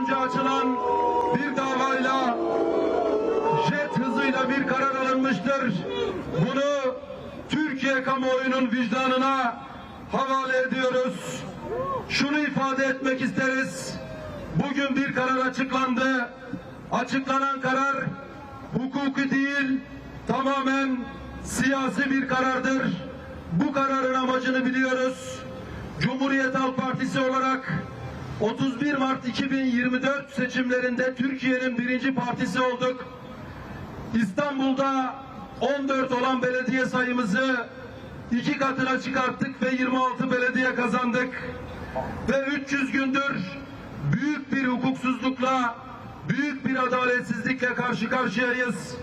önce açılan bir davayla jet hızıyla bir karar alınmıştır. Bunu Türkiye kamuoyunun vicdanına havale ediyoruz. Şunu ifade etmek isteriz. Bugün bir karar açıklandı. Açıklanan karar hukuki değil, tamamen siyasi bir karardır. Bu kararın amacını biliyoruz. Cumhuriyet Halk Partisi olarak 31 Mart 2024 seçimlerinde Türkiye'nin birinci partisi olduk. İstanbul'da 14 olan belediye sayımızı iki katına çıkarttık ve 26 belediye kazandık. Ve 300 gündür büyük bir hukuksuzlukla, büyük bir adaletsizlikle karşı karşıyayız.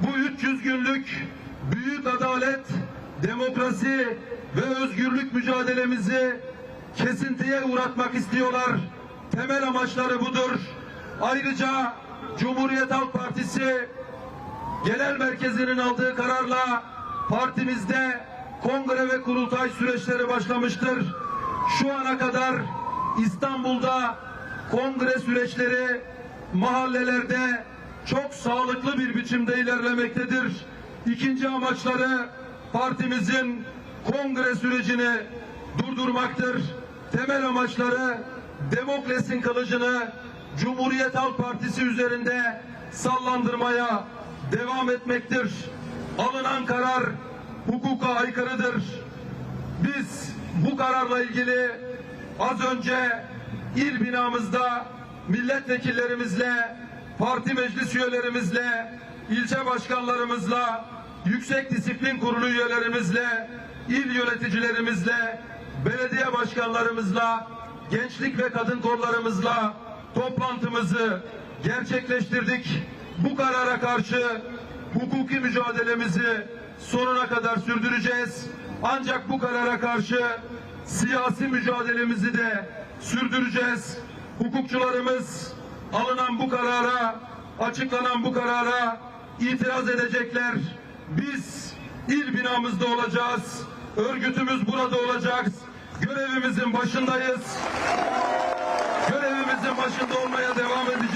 Bu 300 günlük büyük adalet, demokrasi ve özgürlük mücadelemizi kesintiye uğratmak istiyorlar. Temel amaçları budur. Ayrıca Cumhuriyet Halk Partisi genel merkezinin aldığı kararla partimizde kongre ve kurultay süreçleri başlamıştır. Şu ana kadar İstanbul'da kongre süreçleri mahallelerde çok sağlıklı bir biçimde ilerlemektedir. İkinci amaçları partimizin kongre sürecini durdurmaktır. Temel amaçları demokrasinin kılıcını Cumhuriyet Halk Partisi üzerinde sallandırmaya devam etmektir. Alınan karar hukuka aykırıdır. Biz bu kararla ilgili az önce il binamızda milletvekillerimizle, parti meclis üyelerimizle, ilçe başkanlarımızla, Yüksek Disiplin Kurulu üyelerimizle, il yöneticilerimizle, belediye başkanlarımızla, gençlik ve kadın kollarımızla toplantımızı gerçekleştirdik. Bu karara karşı hukuki mücadelemizi sonuna kadar sürdüreceğiz. Ancak bu karara karşı siyasi mücadelemizi de sürdüreceğiz. Hukukçularımız alınan bu karara, açıklanan bu karara itiraz edecekler. Biz il binamızda olacağız. Örgütümüz burada olacak. Görevimizin başındayız. Görevimizin başında olmaya devam edeceğiz.